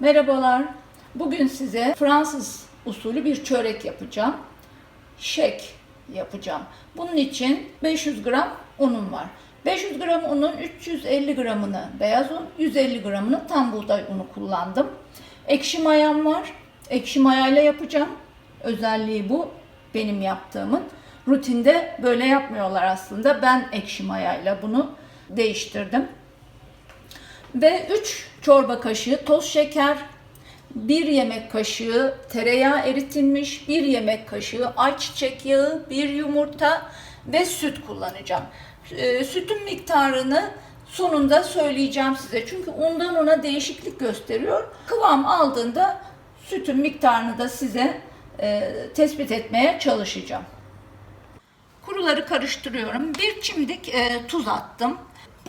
Merhabalar. Bugün size Fransız usulü bir çörek yapacağım. Şek yapacağım. Bunun için 500 gram unum var. 500 gram unun 350 gramını beyaz un, 150 gramını tam buğday unu kullandım. Ekşi mayam var. Ekşi mayayla yapacağım. Özelliği bu benim yaptığımın. Rutinde böyle yapmıyorlar aslında. Ben ekşi mayayla bunu değiştirdim. Ve 3 çorba kaşığı toz şeker, 1 yemek kaşığı tereyağı eritilmiş, 1 yemek kaşığı ayçiçek yağı, 1 yumurta ve süt kullanacağım. Ee, Sütün miktarını sonunda söyleyeceğim size. Çünkü undan ona değişiklik gösteriyor. Kıvam aldığında sütün miktarını da size e, tespit etmeye çalışacağım. Kuruları karıştırıyorum. Bir çimdik e, tuz attım.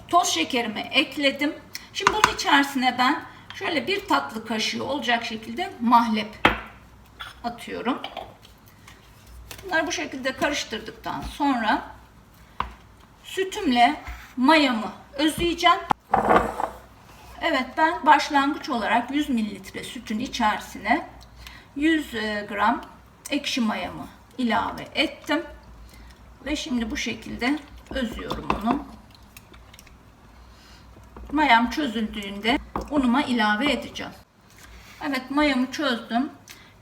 Toz şekerimi ekledim. Şimdi bunun içerisine ben şöyle bir tatlı kaşığı olacak şekilde mahlep atıyorum. Bunları bu şekilde karıştırdıktan sonra sütümle mayamı özleyeceğim. Evet ben başlangıç olarak 100 mililitre sütün içerisine 100 e, gram ekşi mayamı ilave ettim. Ve şimdi bu şekilde özüyorum onu. Mayam çözüldüğünde unuma ilave edeceğim. Evet mayamı çözdüm.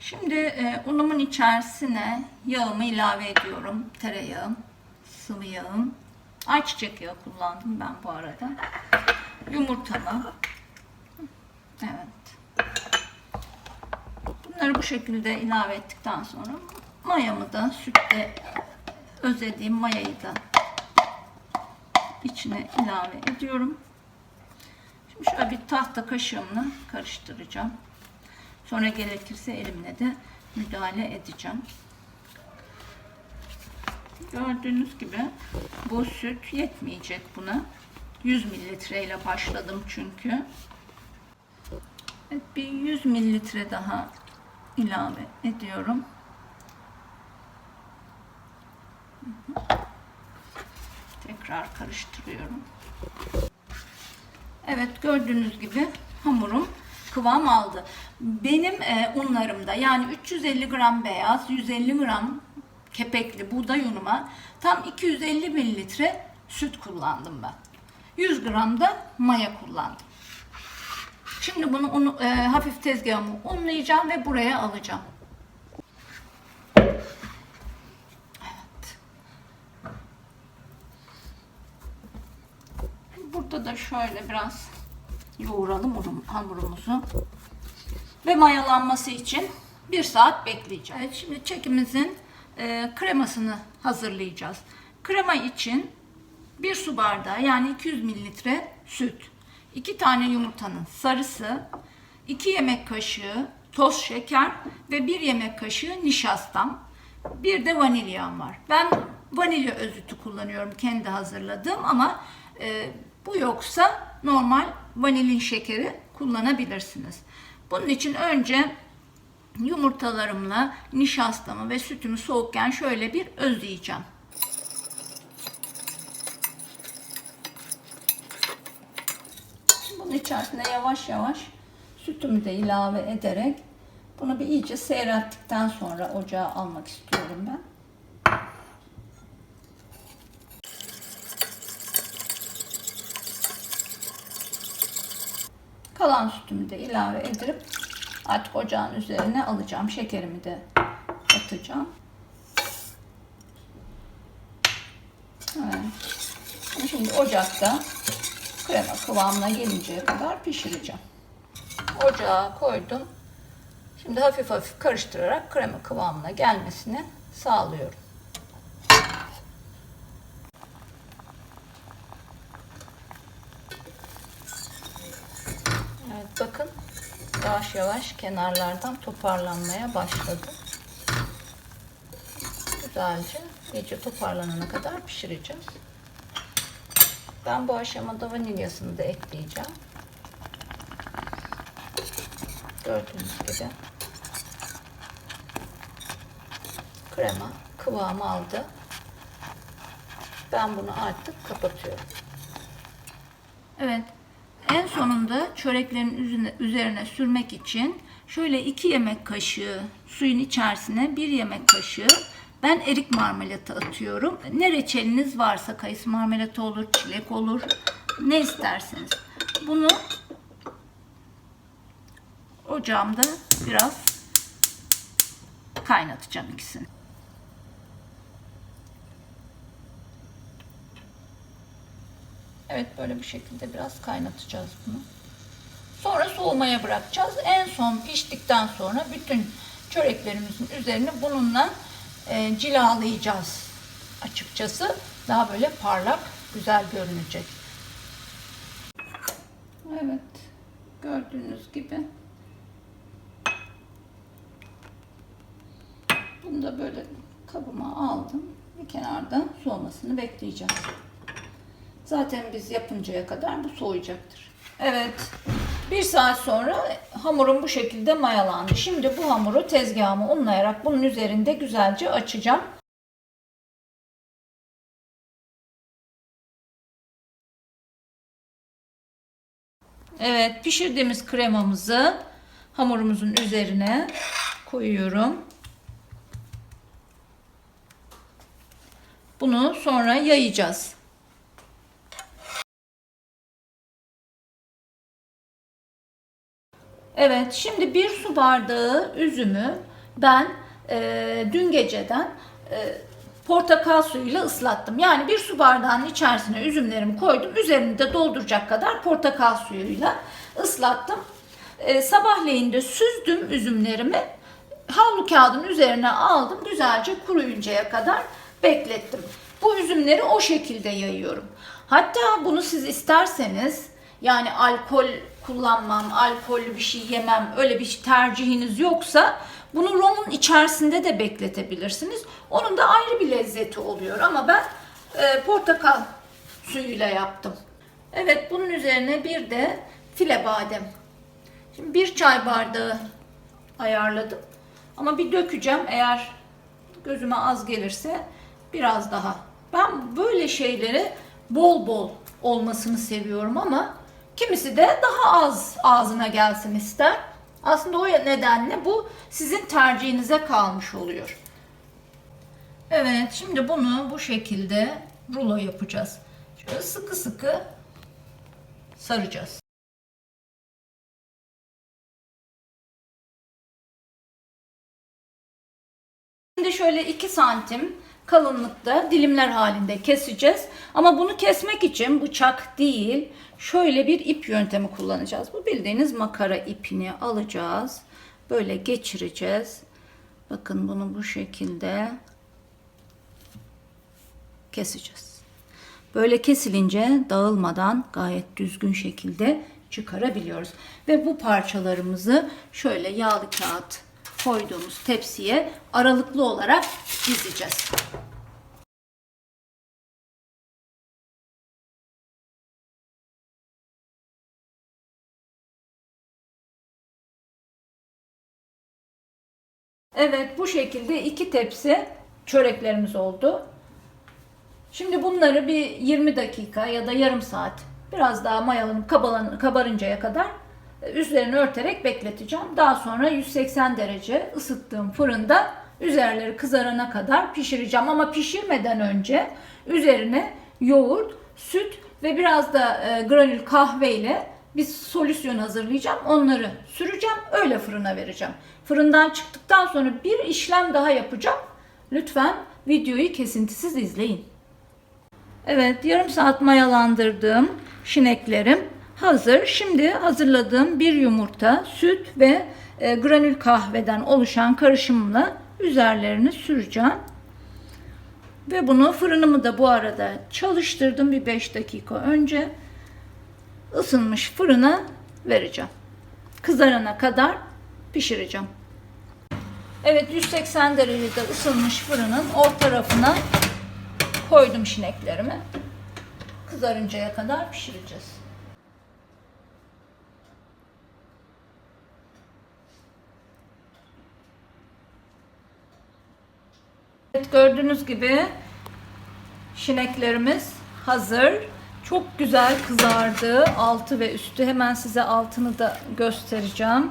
Şimdi e, unumun içerisine yağımı ilave ediyorum. Tereyağım, sıvı yağım. Ayçiçek yağı kullandım ben bu arada. Yumurtamı. Evet. Bunları bu şekilde ilave ettikten sonra mayamı da sütle özlediğim mayayı da içine ilave ediyorum. Şöyle bir tahta kaşığımla karıştıracağım. Sonra gerekirse elimle de müdahale edeceğim. Gördüğünüz gibi bu süt yetmeyecek buna. 100 mililitre ile başladım çünkü. Evet, bir 100 mililitre daha ilave ediyorum. Tekrar karıştırıyorum. Evet gördüğünüz gibi hamurum kıvam aldı. Benim e, unlarımda yani 350 gram beyaz, 150 gram kepekli buğday unuma tam 250 mililitre süt kullandım ben. 100 gram da maya kullandım. Şimdi bunu unu, e, hafif tezgahımı unlayacağım ve buraya alacağım. Burada da şöyle biraz yoğuralım hamurumuzu. Ve mayalanması için bir saat bekleyeceğiz. Evet, şimdi çekimizin e, kremasını hazırlayacağız. Krema için bir su bardağı yani 200 mililitre süt, 2 tane yumurtanın sarısı, 2 yemek kaşığı toz şeker ve 1 yemek kaşığı nişastam, bir de vanilyam var. Ben vanilya özütü kullanıyorum kendi hazırladığım ama e, bu yoksa normal vanilin şekeri kullanabilirsiniz. Bunun için önce yumurtalarımla nişastamı ve sütümü soğukken şöyle bir özleyeceğim. Bunun içerisine yavaş yavaş sütümü de ilave ederek bunu bir iyice seyrettikten sonra ocağa almak istiyorum ben. Kalan sütümü de ilave edip artık ocağın üzerine alacağım. Şekerimi de atacağım. Evet. Şimdi ocakta krema kıvamına gelinceye kadar pişireceğim. Ocağa koydum. Şimdi hafif hafif karıştırarak krema kıvamına gelmesini sağlıyorum. Evet bakın yavaş yavaş kenarlardan toparlanmaya başladı. Güzelce iyice toparlanana kadar pişireceğiz. Ben bu aşamada vanilyasını da ekleyeceğim. Gördüğünüz gibi krema kıvamı aldı. Ben bunu artık kapatıyorum. Evet. En sonunda çöreklerin üzerine, sürmek için şöyle 2 yemek kaşığı suyun içerisine 1 yemek kaşığı ben erik marmelatı atıyorum. Ne reçeliniz varsa kayısı marmelatı olur, çilek olur. Ne isterseniz. Bunu ocağımda biraz kaynatacağım ikisini. Evet böyle bir şekilde biraz kaynatacağız bunu. Sonra soğumaya bırakacağız. En son piştikten sonra bütün çöreklerimizin üzerini bununla e, cilalayacağız açıkçası. Daha böyle parlak, güzel görünecek. Evet. Gördüğünüz gibi. Bunu da böyle kabıma aldım. Bir kenarda soğumasını bekleyeceğim. Zaten biz yapıncaya kadar bu soğuyacaktır. Evet. Bir saat sonra hamurum bu şekilde mayalandı. Şimdi bu hamuru tezgahıma unlayarak bunun üzerinde güzelce açacağım. Evet, pişirdiğimiz kremamızı hamurumuzun üzerine koyuyorum. Bunu sonra yayacağız. Evet, şimdi bir su bardağı üzümü ben e, dün geceden e, portakal suyuyla ıslattım. Yani bir su bardağının içerisine üzümlerimi koydum. Üzerini de dolduracak kadar portakal suyuyla ıslattım. E, sabahleyin de süzdüm üzümlerimi. Havlu kağıdın üzerine aldım. Güzelce kuruyuncaya kadar beklettim. Bu üzümleri o şekilde yayıyorum. Hatta bunu siz isterseniz yani alkol kullanmam, alkollü bir şey yemem, öyle bir tercihiniz yoksa bunu romun içerisinde de bekletebilirsiniz. Onun da ayrı bir lezzeti oluyor ama ben e, portakal suyuyla yaptım. Evet bunun üzerine bir de file badem. Şimdi bir çay bardağı ayarladım. Ama bir dökeceğim eğer gözüme az gelirse biraz daha. Ben böyle şeyleri bol bol olmasını seviyorum ama kimisi de daha az ağzına gelsin ister. Aslında o nedenle bu sizin tercihinize kalmış oluyor. Evet şimdi bunu bu şekilde rulo yapacağız. Şöyle sıkı sıkı saracağız. Şimdi şöyle 2 santim kalınlıkta dilimler halinde keseceğiz. Ama bunu kesmek için bıçak değil şöyle bir ip yöntemi kullanacağız. Bu bildiğiniz makara ipini alacağız. Böyle geçireceğiz. Bakın bunu bu şekilde keseceğiz. Böyle kesilince dağılmadan gayet düzgün şekilde çıkarabiliyoruz. Ve bu parçalarımızı şöyle yağlı kağıt koyduğumuz tepsiye aralıklı olarak dizeceğiz. Evet bu şekilde iki tepsi çöreklerimiz oldu. Şimdi bunları bir 20 dakika ya da yarım saat biraz daha kabalan, kabarıncaya kadar üzerine örterek bekleteceğim. Daha sonra 180 derece ısıttığım fırında üzerleri kızarana kadar pişireceğim. Ama pişirmeden önce üzerine yoğurt, süt ve biraz da e, granül kahve ile bir solüsyon hazırlayacağım. Onları süreceğim. Öyle fırına vereceğim. Fırından çıktıktan sonra bir işlem daha yapacağım. Lütfen videoyu kesintisiz izleyin. Evet yarım saat mayalandırdığım şineklerim hazır. Şimdi hazırladığım bir yumurta, süt ve e, granül kahveden oluşan karışımla üzerlerini süreceğim. Ve bunu fırınımı da bu arada çalıştırdım bir 5 dakika önce. ısınmış fırına vereceğim. Kızarana kadar pişireceğim. Evet 180 derecede ısınmış fırının orta tarafına koydum şineklerimi. Kızarıncaya kadar pişireceğiz. Evet gördüğünüz gibi şineklerimiz hazır. Çok güzel kızardı altı ve üstü. Hemen size altını da göstereceğim.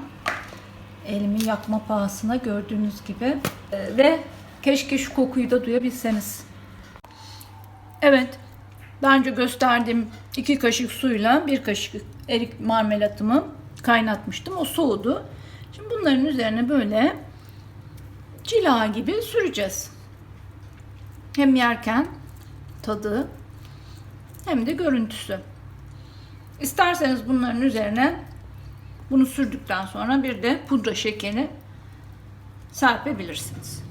Elimi yakma pahasına gördüğünüz gibi. Ee, ve keşke şu kokuyu da duyabilseniz. Evet. Daha önce gösterdiğim iki kaşık suyla bir kaşık erik marmelatımı kaynatmıştım. O soğudu. Şimdi bunların üzerine böyle cila gibi süreceğiz. Hem yerken tadı hem de görüntüsü. İsterseniz bunların üzerine bunu sürdükten sonra bir de pudra şekeri serpebilirsiniz.